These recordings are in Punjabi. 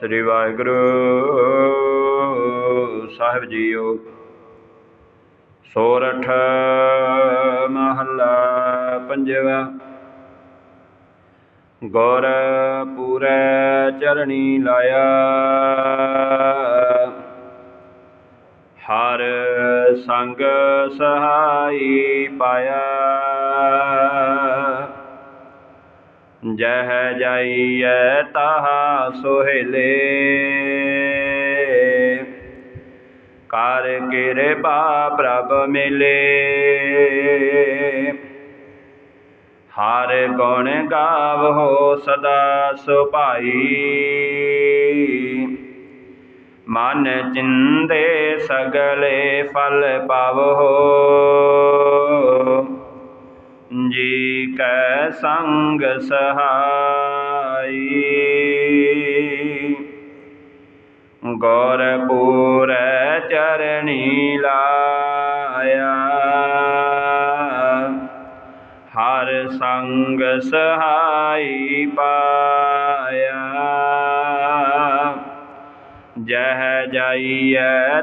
ਸ੍ਰੀ ਵਾਹਿਗੁਰੂ ਸਾਹਿਬ ਜੀਓ। ਸੋਰਠ ਮਹੱਲਾ ਪੰਜਵਾ। ਗੁਰ ਪੂਰੈ ਚਰਣੀ ਲਾਇਆ। ਹਰ ਸੰਗ ਸਹਾਈ ਪਾਇਆ। ਜਹ ਜਾਈਐ ਤਾਹਾ ਸੋਹਿਲੇ। ਕਰ ਕਿਰਪਾ ਪ੍ਰਭ ਮਿਲੇ। ਹਰ ਗੁਣ ਗਾਵੋ ਸਦਾ ਸੁਭਾਈ। ਮਨ ਚਿੰਦੇ ਸਗਲੇ ਫਲ ਪਾਵੋ। ਕੈ ਸੰਗ ਸਹਾਈ ਗੌਰ ਪੂਰੈ ਚਰਣੀ ਲਾਇਆ ਹਰ ਸੰਗ ਸਹਾਈ ਪਾਇਆ ਜਹ ਜਾਈਐ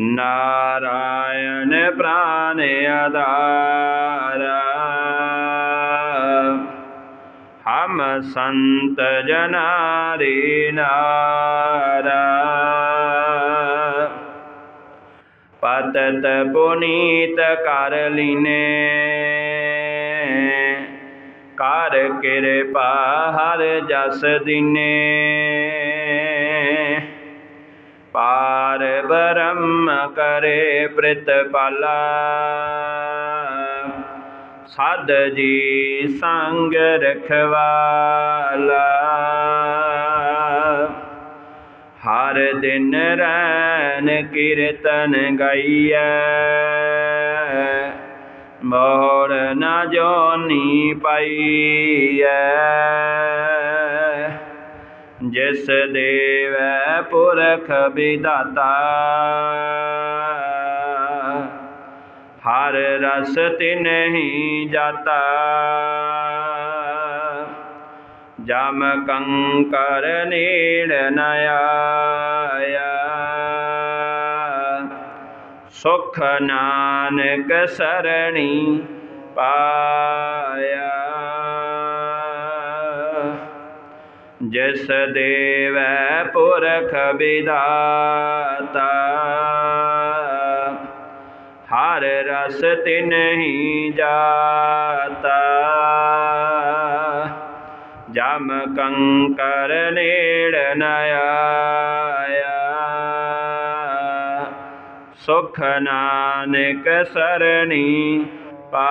ਨਾਰਾਇਣ ਪ੍ਰਾਨ ਆਧਾਰਾ ਹਮ ਸੰਤ ਜਨਾਰੀ ਨਾਰਾ ਪਤਤ ਪੁਨੀਤ ਕਰ ਲੀਨੇ ਕਰ ਕਿਰਪਾ ਹਰ ਜਸ ਦਿਨੇ ਬ੍ਰਹਮ ਕਰੇ ਪ੍ਰਿਤਪਾਲਾ ਸਾਧ ਜੀ ਸੰਗ ਰਖਵਾਲਾ। ਹਰ ਦਿਨ ਰੈਨ ਕੀਰਤਨ ਗਾਈਐ। ਮੋੜ ਨ ਜੋਨੀ ਪਾਈਐ। ਜਿਸ ਦੇਵੈ ਪੁਰਖ ਵਿਦਾਤਾ ਹਰ ਰਸ ਨਹੀਂ ਜਾਤਾ। ਜਮ ਕੰਕਰ ਨੀੜ ਨ ਆਇਆ। ਸੁਖ ਨਾਨਕ ਸਰਣੀ ਪਾਇਆ। ਜਿਸ ਦੇਵੈ ਪੁਰਖ ਵਿਦਾਤਾ। ਹਰ ਰਸ ਤਿਨਹੀ ਜਾਤਾ। ਜਮ ਕੰਕਰ ਨੇੜ ਨ ਸੁਖ ਨਾਨਕ ਸਰਣੀ ਪਾ